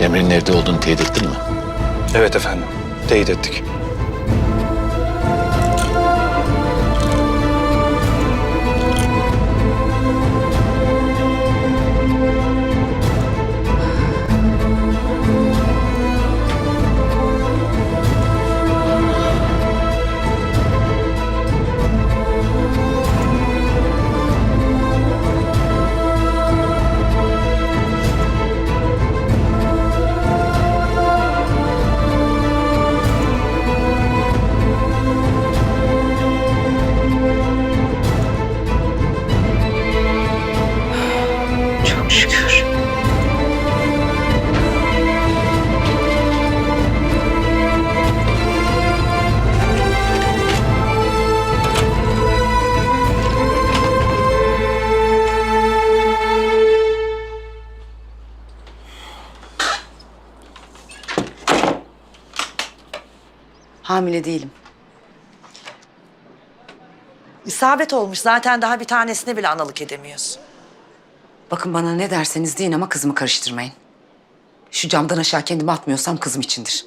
Emre'nin evde olduğunu teyit ettin mi? Evet efendim. Teyit ettik. Hamile değilim. İsabet olmuş. Zaten daha bir tanesine bile analık edemiyorsun. Bakın bana ne derseniz deyin ama kızımı karıştırmayın. Şu camdan aşağı kendimi atmıyorsam kızım içindir.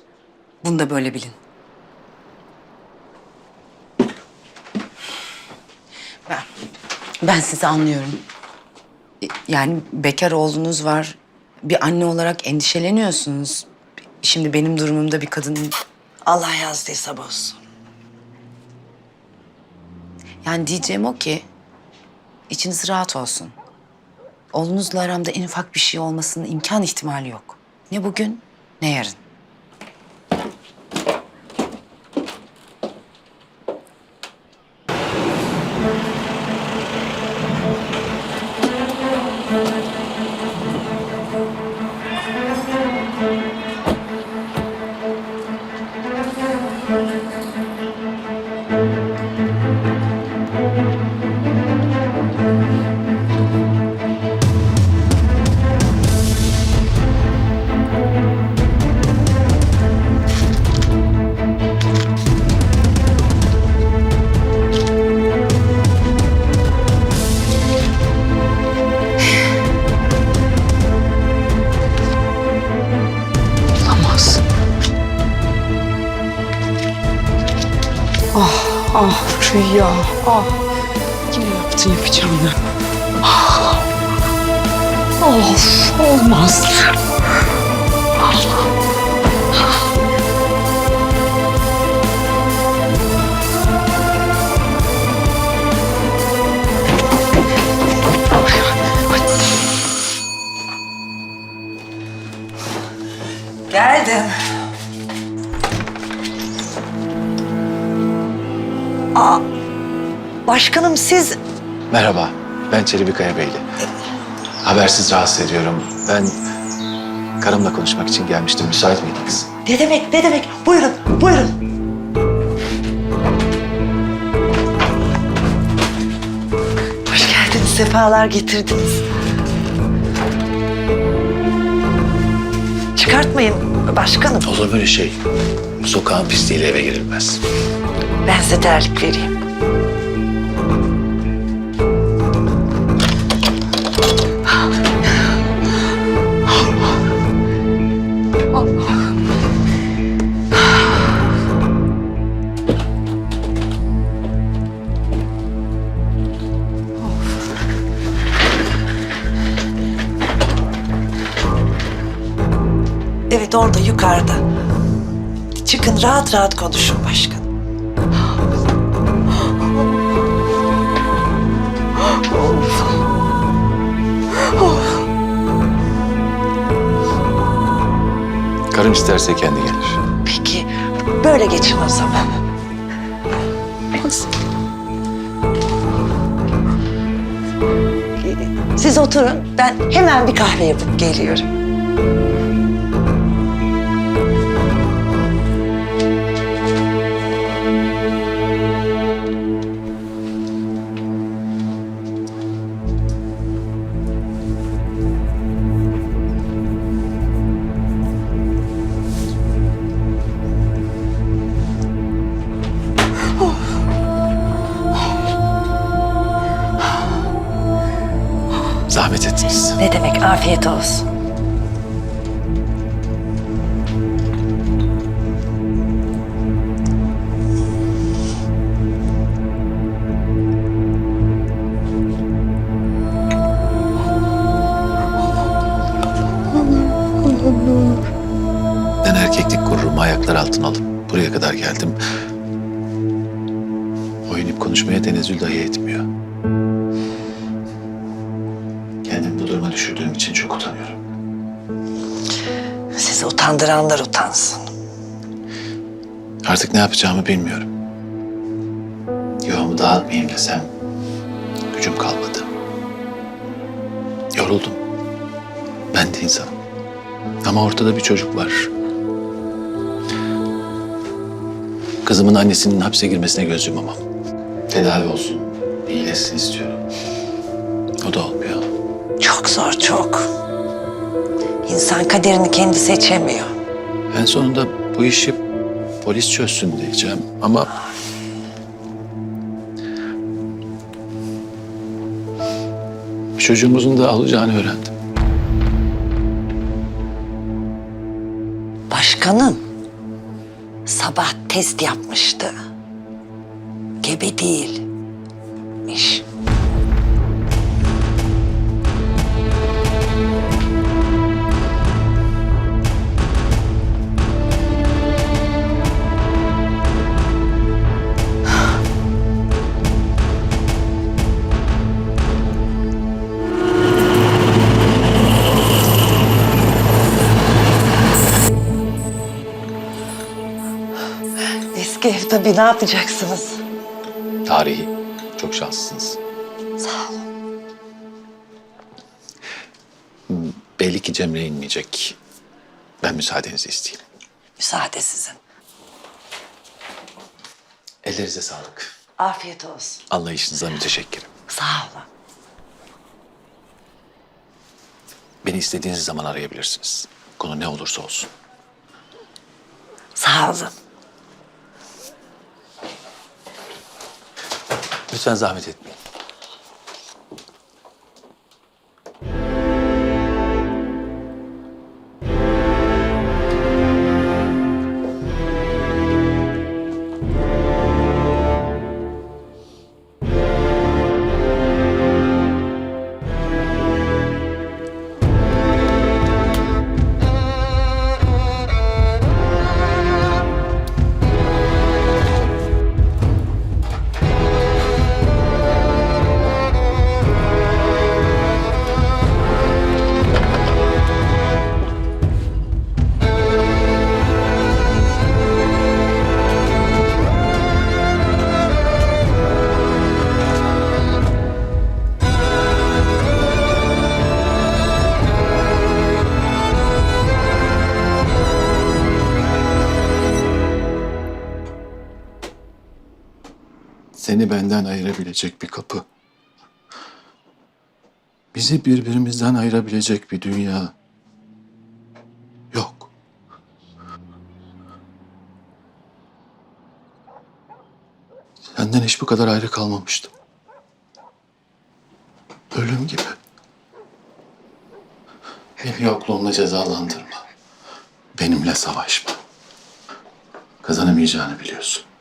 Bunu da böyle bilin. Ben, ben sizi anlıyorum. Yani bekar oğlunuz var. Bir anne olarak endişeleniyorsunuz. Şimdi benim durumumda bir kadın... Allah yazdıysa bozsun. Yani diyeceğim o ki... içiniz rahat olsun. Oğlunuzla aramda en ufak bir şey olmasının imkan ihtimali yok. Ne bugün ne yarın. Ah Rüya, ah. Yine yaptın yapacağını. Ah. Of, olmaz. Geldim. Başkanım siz... Merhaba, ben Çelebi Kaya Beyli. Habersiz rahatsız ediyorum. Ben karımla konuşmak için gelmiştim. Müsait miydiniz? Ne demek, ne demek? Buyurun, buyurun. Hoş geldiniz, sefalar getirdiniz. Çıkartmayın başkanım. Olur böyle şey. Sokağın pisliğiyle eve girilmez. Ben size terlik vereyim. Evet orada yukarıda. Çıkın rahat rahat konuşun başkanım. Karım isterse kendi gelir. Peki böyle geçin o zaman. Siz oturun. Ben hemen bir kahve yapıp geliyorum. Ne demek afiyet olsun. Ben erkeklik gururumu ayaklar altına alıp buraya kadar geldim. Oynayıp konuşmaya tenezzül dahi etmiyor. Utandıranlar utansın. Artık ne yapacağımı bilmiyorum. Yuvamı dağıtmayayım desem gücüm kalmadı. Yoruldum. Ben de insanım. Ama ortada bir çocuk var. Kızımın annesinin hapse girmesine göz yumamam. Tedavi olsun, iyileşsin istiyorum. O da olmuyor. Çok zor çok. İnsan kaderini kendi seçemiyor. En sonunda bu işi polis çözsün diyeceğim ama... Çocuğumuzun da alacağını öğrendim. Başkanın sabah test yapmıştı. Gebe değilmiş. Ev tabii ne yapacaksınız? Tarihi. Çok şanslısınız. Sağ olun. Belli ki Cemre inmeyecek. Ben müsaadenizi isteyeyim. Müsaade sizin. Ellerinize sağlık. Afiyet olsun. Anlayışınıza müteşekkirim. Sağ olun. Beni istediğiniz zaman arayabilirsiniz. Konu ne olursa olsun. Sağ olun. Lütfen zahmet etmeyin. Benden ayırabilecek bir kapı. Bizi birbirimizden ayırabilecek bir dünya yok. Senden hiç bu kadar ayrı kalmamıştım. Ölüm gibi. Beni yokluğumla cezalandırma. Benimle savaşma. Kazanamayacağını biliyorsun.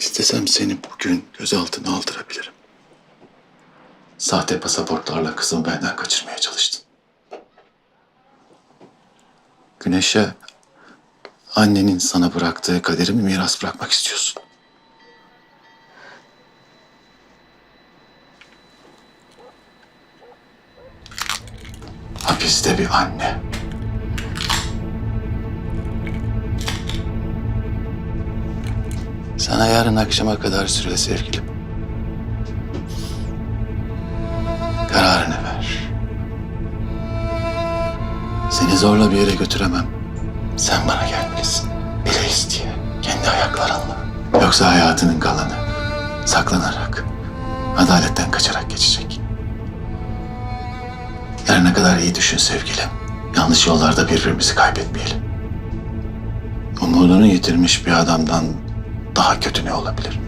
İstesem seni bugün gözaltına aldırabilirim. Sahte pasaportlarla kızımı benden kaçırmaya çalıştın. Güneş'e annenin sana bıraktığı kaderimi miras bırakmak istiyorsun. Hapiste bir anne. Sana yarın akşama kadar süre sevgilim. Kararını ver. Seni zorla bir yere götüremem. Sen bana gelmelisin. Bile isteye. Kendi ayaklarınla. Yoksa hayatının kalanı saklanarak, adaletten kaçarak geçecek. Yarına kadar iyi düşün sevgilim. Yanlış yollarda birbirimizi kaybetmeyelim. Umudunu yitirmiş bir adamdan daha kötü ne olabilir?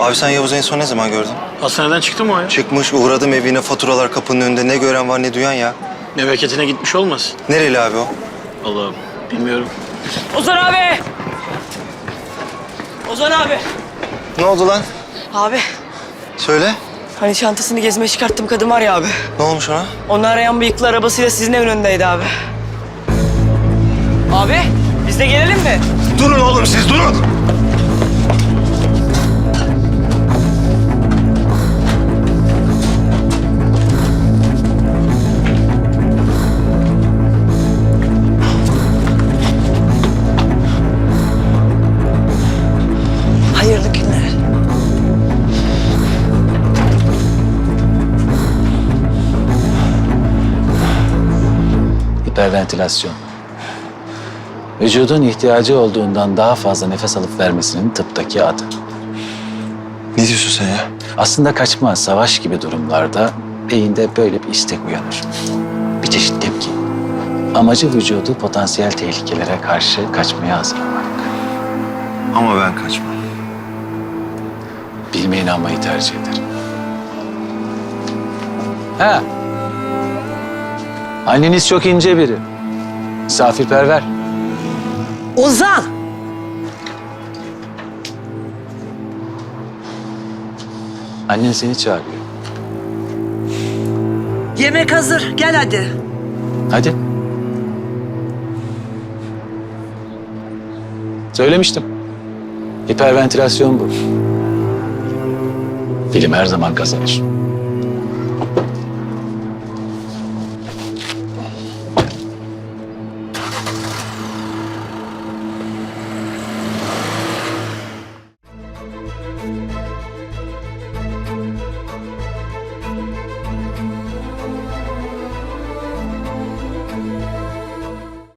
Abi sen Yavuz'u en son ne zaman gördün? Hastaneden çıktı mı o ya? Çıkmış uğradım evine faturalar kapının önünde ne gören var ne duyan ya. Memleketine gitmiş olmasın? Nereli abi o? Allah'ım bilmiyorum. Ozan abi! Ozan abi! Ne oldu lan? Abi Söyle. hani çantasını gezmeye çıkarttım kadın var ya abi. Ne olmuş ona? Onu arayan bıyıklı arabasıyla sizin evin önündeydi abi. Abi biz de gelelim mi? Durun oğlum siz durun. Hiperventilasyon. Vücudun ihtiyacı olduğundan daha fazla nefes alıp vermesinin tıptaki adı. Ne diyorsun sen ya? Aslında kaçma, savaş gibi durumlarda beyinde böyle bir istek uyanır. Bir çeşit tepki. Amacı vücudu potansiyel tehlikelere karşı kaçmaya hazırlamak. Ama ben kaçmam. Bilmeye inanmayı tercih ederim. Ha. Anneniz çok ince biri. Misafirperver. Ozan! Annen seni çağırıyor. Yemek hazır. Gel hadi. Hadi. Söylemiştim. Hiperventilasyon bu. Film her zaman kazanır.